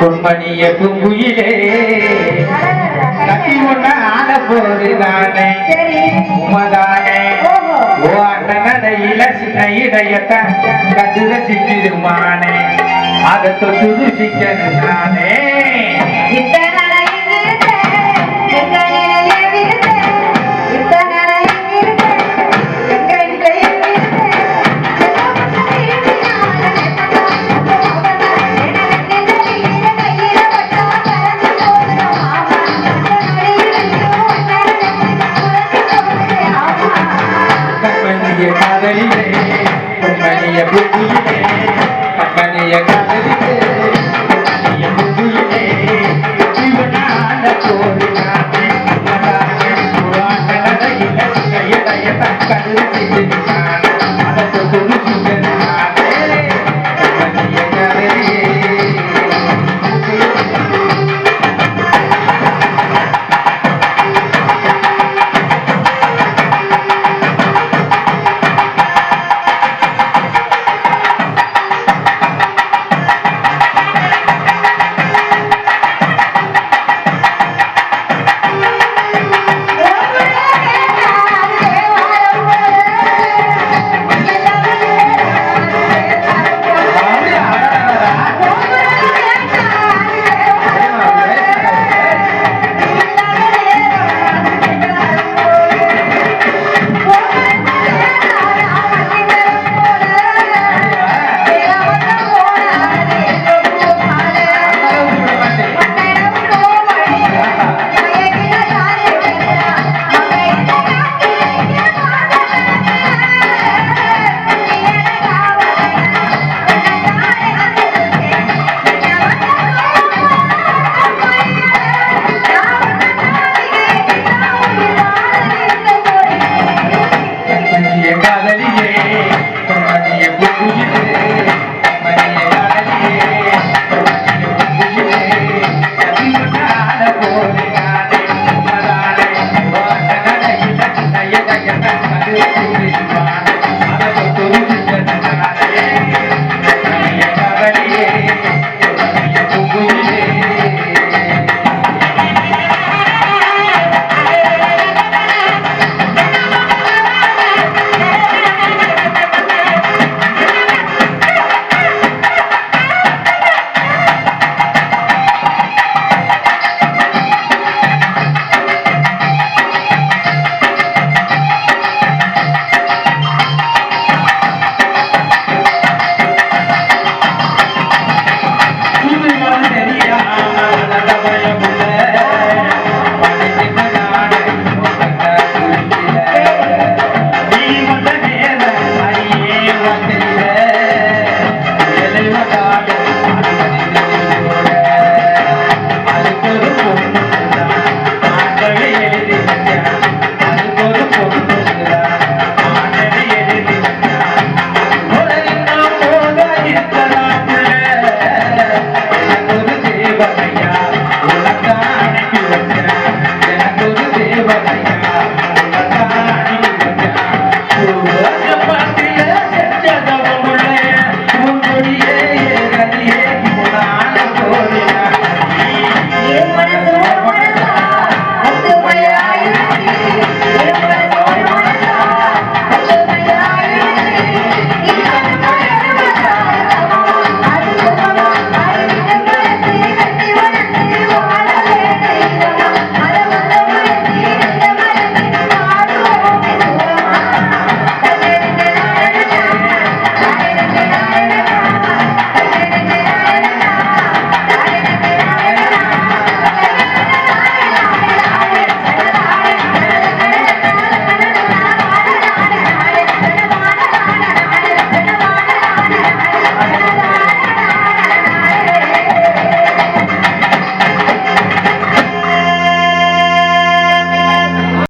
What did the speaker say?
பொன்மணிய பூங்குயிலே. கத்தி ஒண்ண ஆட போது நானே உமதானே ஓ அந்த நடையில சின்ன இடையத்தான் கட்டுரை சிக்கிடுமானே அதை தொட்டு ருசிக்கிறது நானே. Maria. Gracias, gracias.